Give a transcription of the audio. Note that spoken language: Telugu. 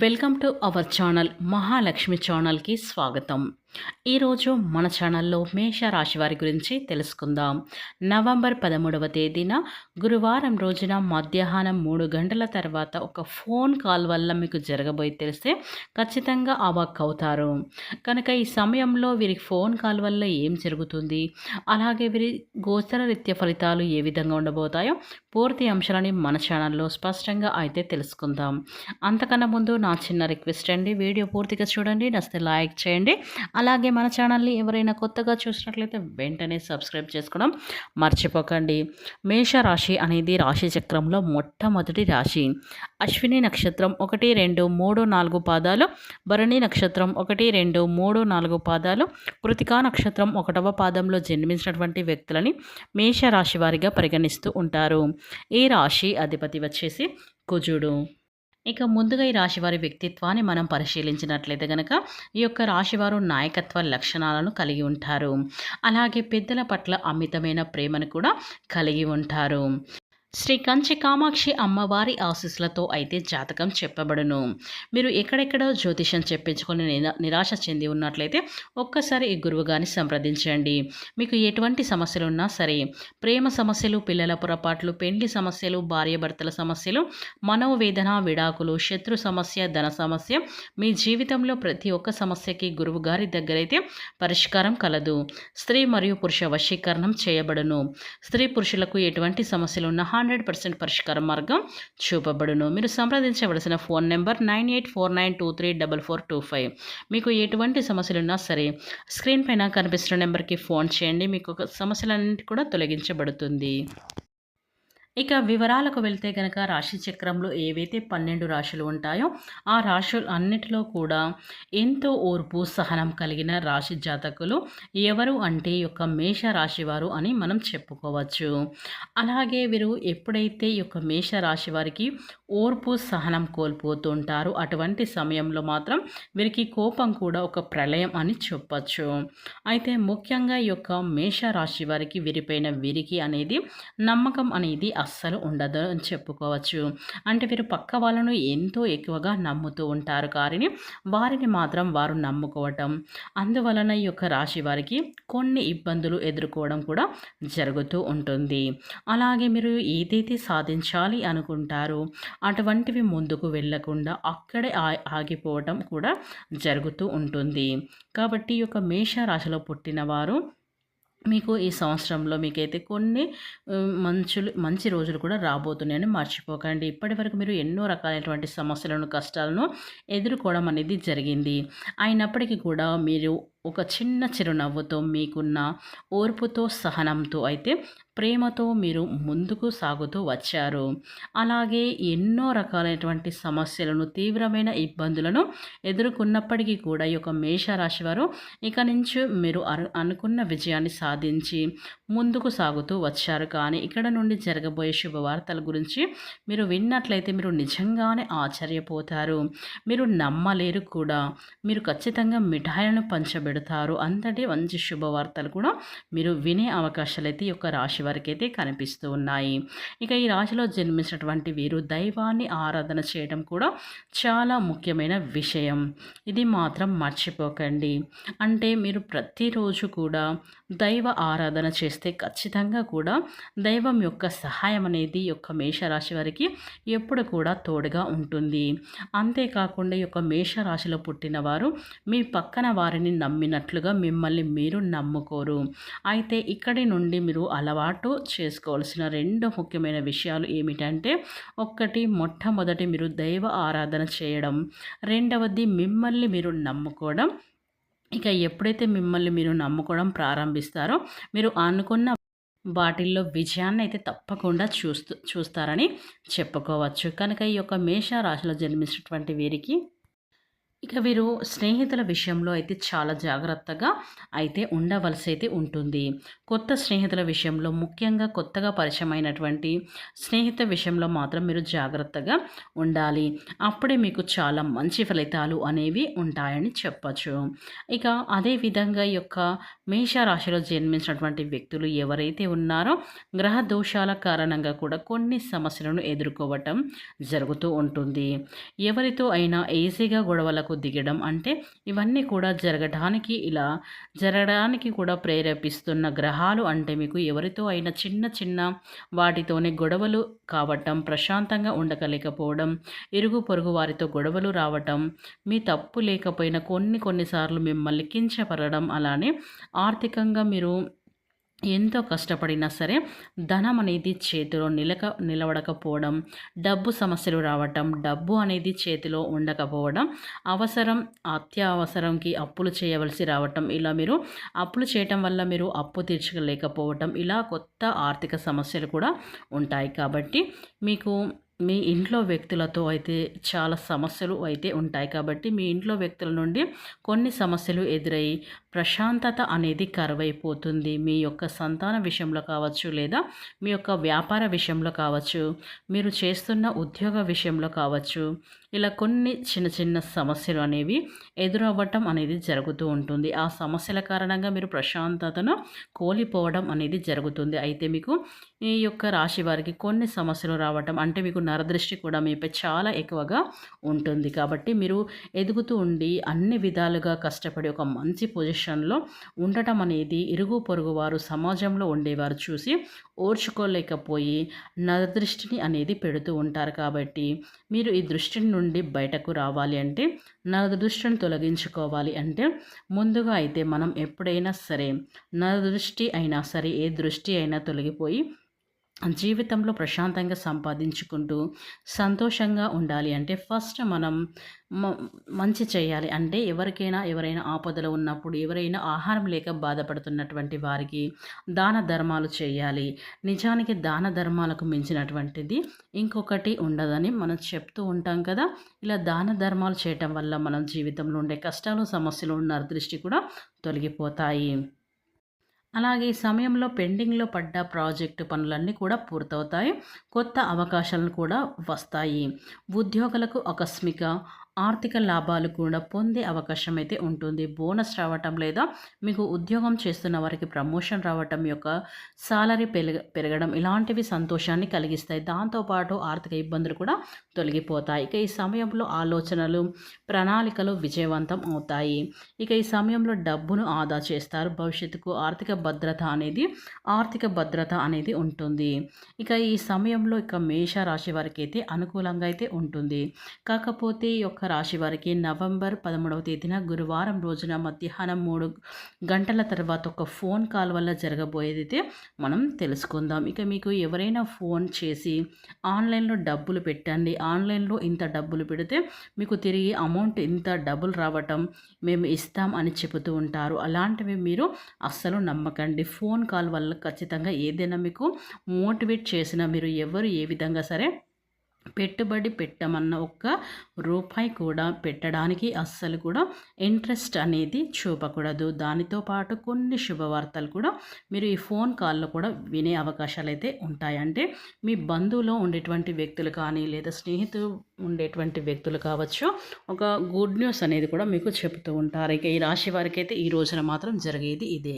Welcome to our channel Mahalakshmi ఛానల్కి స్వాగతం. ఈరోజు మన ఛానల్లో మేషరాశి వారి గురించి తెలుసుకుందాం. నవంబర్ పదమూడవ తేదీన గురువారం రోజున మధ్యాహ్నం మూడు గంటల తర్వాత ఒక ఫోన్ కాల్ వల్ల మీకు జరగబోయి తెలిస్తే ఖచ్చితంగా అవాక్ అవుతారు. కనుక ఈ సమయంలో వీరికి ఫోన్ కాల్ వల్ల ఏం జరుగుతుంది? అలాగే వీరి గోచర రీత్య ఫలితాలు ఏ విధంగా ఉండబోతాయో పూర్తి అంశాలని మన ఛానల్లో స్పష్టంగా అయితే తెలుసుకుందాం. అంతకన్నా ముందు నా చిన్న రిక్వెస్ట్ అండి. వీడియో పూర్తిగా చూడండి. నచ్చితే లైక్ చేయండి. అలాగే మన ఛానల్ని ఎవరైనా కొత్తగా చూసినట్లయితే వెంటనే సబ్స్క్రైబ్ చేసుకోవడం మర్చిపోకండి. మేషరాశి అనేది రాశి చక్రంలో మొట్టమొదటి రాశి. అశ్విని నక్షత్రం ఒకటి రెండు మూడు నాలుగు పాదాలు. భరణి నక్షత్రం ఒకటి రెండు మూడు నాలుగు పాదాలు. కృతికా నక్షత్రం ఒకటవ పాదంలో జన్మించినటువంటి వ్యక్తులని మేషరాశి వారిగా పరిగణిస్తూ ఉంటారు. ఈ రాశి అధిపతి వచ్చేసి కుజుడు. ఇక ముందుగా ఈ రాశివారి వ్యక్తిత్వాన్ని మనం పరిశీలించినట్లయితే కనుక ఈ యొక్క రాశివారు నాయకత్వ లక్షణాలను కలిగి ఉంటారు. అలాగే పెద్దల పట్ల అమితమైన ప్రేమను కూడా కలిగి ఉంటారు. శ్రీ కంచి కామాక్షి అమ్మవారి ఆశీస్సులతో అయితే జాతకం చెప్పబడును. మీరు ఎక్కడెక్కడో జ్యోతిషం చెప్పించుకొని నిరాశ చెంది ఉన్నట్లయితే ఒక్కసారి ఈ గురువు గారిని సంప్రదించండి. మీకు ఎటువంటి సమస్యలు ఉన్నా సరే ప్రేమ సమస్యలు పిల్లల పొరపాట్లు పెండ్లి సమస్యలు భార్యాభర్తల సమస్యలు మనోవేదన విడాకులు శత్రు సమస్య ధన సమస్య మీ జీవితంలో ప్రతి ఒక్క సమస్యకి గురువు గారి దగ్గరైతే పరిష్కారం కలదు. స్త్రీ మరియు పురుష వశీకరణం చేయబడును. స్త్రీ పురుషులకు ఎటువంటి సమస్యలు ఉన్నా హండ్రెడ్ పర్సెంట్ పరిష్కార మార్గం చూపబడును. మీరు సంప్రదించవలసిన phone number nine eight four nine two three double four two five. మీకు ఎటువంటి సమస్యలున్నా సరే స్క్రీన్ పైన కనిపిస్తున్న నెంబర్కి ఫోన్ చేయండి. మీకు సమస్యలన్నింటి కూడా తొలగించబడుతుంది. ఇక వివరాలకు వెళ్తే కనుక రాశి చక్రంలో ఏవైతే పన్నెండు రాశులు ఉంటాయో ఆ రాశులు అన్నిటిలో కూడా ఎంతో ఓర్పు సహనం కలిగిన రాశి జాతకులు ఎవరు అంటే యొక్క మేష రాశివారు అని మనం చెప్పుకోవచ్చు. అలాగే వీరు ఎప్పుడైతే యొక్క మేష రాశి వారికి ఓర్పు సహనం కోల్పోతుంటారు. అటువంటి సమయంలో మాత్రం వీరికి కోపం కూడా ఒక ప్రళయం అని చెప్పచ్చు. అయితే ముఖ్యంగా ఈ యొక్క మేష రాశి వారికి విరిపోయిన వీరికి అనేది నమ్మకం అనేది అస్సలు ఉండదు అని చెప్పుకోవచ్చు. అంటే వీరు పక్క వాళ్ళను ఎంతో ఎక్కువగా నమ్ముతూ ఉంటారు. కానీ వారిని మాత్రం వారు నమ్ముకోవటం. అందువలన ఈ యొక్క రాశి వారికి కొన్ని ఇబ్బందులు ఎదుర్కోవడం కూడా జరుగుతూ ఉంటుంది. అలాగే మీరు ఏదైతే సాధించాలి అనుకుంటారో అటువంటివి ముందుకు వెళ్ళకుండా అక్కడే ఆగిపోవడం కూడా జరుగుతూ ఉంటుంది. కాబట్టి ఈ యొక్క మేషరాశిలో పుట్టిన వారు మీకు ఈ సంవత్సరంలో మీకైతే కొన్ని మంచులు మంచి రోజులు కూడా రాబోతున్నాయని మర్చిపోకండి. ఇప్పటి వరకు మీరు ఎన్నో రకాలైనటువంటి సమస్యలను కష్టాలను ఎదుర్కోవడం అనేది జరిగింది. అయినప్పటికీ కూడా మీరు ఒక చిన్న చిరునవ్వుతో మీకున్న ఓర్పుతో సహనంతో అయితే ప్రేమతో మీరు ముందుకు సాగుతూ వచ్చారు. అలాగే ఎన్నో రకాలైనటువంటి సమస్యలను తీవ్రమైన ఇబ్బందులను ఎదుర్కొన్నప్పటికీ కూడా ఈ యొక్క మేషరాశి వారు ఇక నుంచి మీరు అనుకున్న విజయాన్ని సాధించి ముందుకు సాగుతూ వచ్చారు. కానీ ఇక్కడ నుండి జరగబోయే శుభవార్తల గురించి మీరు విన్నట్లయితే మీరు నిజంగానే ఆశ్చర్యపోతారు. మీరు నమ్మలేరు కూడా. మీరు ఖచ్చితంగా మిఠాయిలను పంచబెడతారు పెడతారు. అంతటి మంచి శుభవార్తలు కూడా మీరు వినే అవకాశాలు అయితే ఈ యొక్క రాశి రాశి వారికి అయితే కనిపిస్తూ ఉన్నాయి. ఇక ఈ రాశిలో జన్మించినటువంటి వీరు దైవాన్ని ఆరాధన చేయడం కూడా చాలా ముఖ్యమైన విషయం. ఇది మాత్రం మర్చిపోకండి. అంటే మీరు ప్రతిరోజు కూడా దైవ ఆరాధన చేస్తే ఖచ్చితంగా కూడా దైవం యొక్క సహాయం అనేది యొక్క మేషరాశి వారికి ఎప్పుడు కూడా తోడుగా ఉంటుంది. అంతేకాకుండా ఈ యొక్క మేషరాశిలో పుట్టిన వారు మీ పక్కన వారిని నమ్మి నమ్మినట్లుగా మిమ్మల్ని మీరు నమ్ముకోరు. అయితే ఇక్కడి నుండి మీరు అలవాటు చేసుకోవాల్సిన రెండు ముఖ్యమైన విషయాలు ఏమిటంటే ఒక్కటి మొట్టమొదటి మీరు దైవ ఆరాధన చేయడం. రెండవది మిమ్మల్ని మీరు నమ్ముకోవడం. ఇక ఎప్పుడైతే మిమ్మల్ని మీరు నమ్ముకోవడం ప్రారంభిస్తారో మీరు అనుకున్న వాటిల్లో విజయాన్ని అయితే తప్పకుండా చూస్తూ చూస్తారని చెప్పుకోవచ్చు. కనుక ఈ యొక్క మేష రాశిలో జన్మించినటువంటి వీరికి ఇక వీరు స్నేహితుల విషయంలో అయితే చాలా జాగ్రత్తగా అయితే ఉండవలసి అయితే ఉంటుంది. కొత్త స్నేహితుల విషయంలో ముఖ్యంగా కొత్తగా పరిచయమైనటువంటి స్నేహిత విషయంలో మాత్రం మీరు జాగ్రత్తగా ఉండాలి. అప్పుడే మీకు చాలా మంచి ఫలితాలు అనేవి ఉంటాయని చెప్పచ్చు. ఇక అదేవిధంగా ఈ యొక్క మేషరాశిలో జన్మించినటువంటి వ్యక్తులు ఎవరైతే ఉన్నారో గ్రహ దోషాల కారణంగా కూడా కొన్ని సమస్యలను ఎదుర్కోవటం జరుగుతూ ఉంటుంది. ఎవరితో అయినా ఈజీగా గొడవలకు రంగంలోకి దిగడం అంటే ఇవన్నీ కూడా జరగడానికి ఇలా జరగడానికి కూడా ప్రేరేపిస్తున్న గ్రహాలు అంటే మీకు ఎవరితో అయినా చిన్న చిన్న వాటితోనే గొడవలు కావటం ప్రశాంతంగా ఉండకలేకపోవడం ఇరుగు పొరుగు వారితో గొడవలు రావటం మీ తప్పు లేకపోయినా కొన్ని కొన్నిసార్లు మిమ్మల్ని కించపరడం అలానే ఆర్థికంగా మీరు ఎంతో కష్టపడినా సరే ధనం అనేది చేతిలో నిలక నిలవడకపోవడం డబ్బు సమస్యలు రావటం డబ్బు అనేది చేతిలో ఉండకపోవడం అవసరం అత్యవసరంకి అప్పులు చేయవలసి రావటం ఇలా మీరు అప్పులు చేయటం వల్ల మీరు అప్పు తీర్చలేకపోవటం ఇలా కొత్త ఆర్థిక సమస్యలు కూడా ఉంటాయి. కాబట్టి మీకు మీ ఇంట్లో వ్యక్తులతో అయితే చాలా సమస్యలు అయితే ఉంటాయి. కాబట్టి మీ ఇంట్లో వ్యక్తుల నుండి కొన్ని సమస్యలు ఎదురయ్యి ప్రశాంతత అనేది కరువైపోతుంది. మీ యొక్క సంతాన విషయంలో కావచ్చు లేదా మీ యొక్క వ్యాపార విషయంలో కావచ్చు మీరు చేస్తున్న ఉద్యోగ విషయంలో కావచ్చు ఇలా కొన్ని చిన్న చిన్న సమస్యలు అనేవి ఎదురవ్వటం అనేది జరుగుతూ ఉంటుంది. ఆ సమస్యల కారణంగా మీరు ప్రశాంతతను కోల్పోవడం అనేది జరుగుతుంది. అయితే మీకు ఈ యొక్క రాశి వారికి కొన్ని సమస్యలు రావటం అంటే మీకు నరదృష్టి కూడా మీపై చాలా ఎక్కువగా ఉంటుంది. కాబట్టి మీరు ఎదుగుతూ ఉండి అన్ని విధాలుగా కష్టపడి ఒక మంచి పొజిషన్లో ఉండటం అనేది ఇరుగు పొరుగు వారు సమాజంలో ఉండేవారు చూసి ఓర్చుకోలేకపోయి నరదృష్టిని అనేది పెడుతూ ఉంటారు. కాబట్టి మీరు ఈ దృష్టి నుండి బయటకు రావాలి అంటే నరదృష్టిని తొలగించుకోవాలి అంటే ముందుగా అయితే మనం ఎప్పుడైనా సరే నరదృష్టి అయినా సరే ఏ దృష్టి అయినా తొలగిపోయి జీవితంలో ప్రశాంతంగా సంపాదించుకుంటూ సంతోషంగా ఉండాలి అంటే ఫస్ట్ మనం మంచి చేయాలి. అంటే ఎవరికైనా ఎవరైనా ఆపదలో ఉన్నప్పుడు ఎవరైనా ఆహారం లేక బాధపడుతున్నటువంటి వారికి దాన ధర్మాలు చేయాలి. నిజానికి దాన ధర్మాలకు మించినటువంటిది ఇంకొకటి ఉండదని మనం చెప్తూ ఉంటాం కదా. ఇలా దాన ధర్మాలు చేయటం వల్ల మనం జీవితంలో ఉండే కష్టాలు సమస్యలు ఉన్న దృష్టి కూడా తొలగిపోతాయి. అలాగే ఈ సమయంలో పెండింగ్లో పడ్డ ప్రాజెక్టు పనులన్నీ కూడా పూర్తవుతాయి. కొత్త అవకాశాలను కూడా వస్తాయి. ఉద్యోగులకు ఆకస్మిక ఆర్థిక లాభాలు కూడా పొందే అవకాశం అయితే ఉంటుంది. బోనస్ రావటం లేదా మీకు ఉద్యోగం చేస్తున్న వారికి ప్రమోషన్ రావటం యొక్క సాలరీ పెరగ పెరగడం ఇలాంటివి సంతోషాన్ని కలిగిస్తాయి. దాంతోపాటు ఆర్థిక ఇబ్బందులు కూడా తొలగిపోతాయి. ఇక ఈ సమయంలో ఆలోచనలు ప్రణాళికలు విజయవంతం అవుతాయి. ఇక ఈ సమయంలో డబ్బును ఆదా చేస్తారు. భవిష్యత్తుకు ఆర్థిక భద్రత అనేది ఆర్థిక భద్రత అనేది ఉంటుంది. ఇక ఈ సమయంలో ఇక మేష రాశి వారికి అయితే అనుకూలంగా అయితే ఉంటుంది. కాకపోతే ఈ యొక్క రాశి వారికి నవంబర్ పదమూడవ తేదీన గురువారం రోజున మధ్యాహ్నం మూడు గంటల తర్వాత ఒక ఫోన్ కాల్ వల్ల జరగబోయేదైతే మనం తెలుసుకుందాం. ఇక మీకు ఎవరైనా ఫోన్ చేసి ఆన్లైన్లో డబ్బులు పెట్టండి. ఆన్లైన్లో ఇంత డబ్బులు పెడితే మీకు తిరిగి అమౌంట్ ఇంత డబ్బులు రావటం మేము ఇస్తాం అని చెబుతూ ఉంటారు. అలాంటివి మీరు అస్సలు నమ్మకండి. ఫోన్ కాల్ వల్ల ఖచ్చితంగా ఏదైనా మీకు మోటివేట్ చేసినా మీరు ఎవరు ఏ విధంగా సరే పెట్టుబడి పెట్టమన్న ఒక్క రూపాయి కూడా పెట్టడానికి అస్సలు కూడా ఇంట్రెస్ట్ అనేది చూపకూడదు. దానితో పాటు కొన్ని శుభవార్తలు కూడా మీరు ఈ ఫోన్ కాల్లో కూడా వినే అవకాశాలు అయితే ఉంటాయంటే మీ బంధువులో ఉండేటువంటి వ్యక్తులు కానీ లేదా స్నేహితులు ఉండేటువంటి వ్యక్తులు కావచ్చు ఒక గుడ్ న్యూస్ అనేది కూడా మీకు చెబుతూ ఉంటారు. ఇక ఈ రాశి వారికి అయితే ఈ రోజున మాత్రం జరిగేది ఇదే.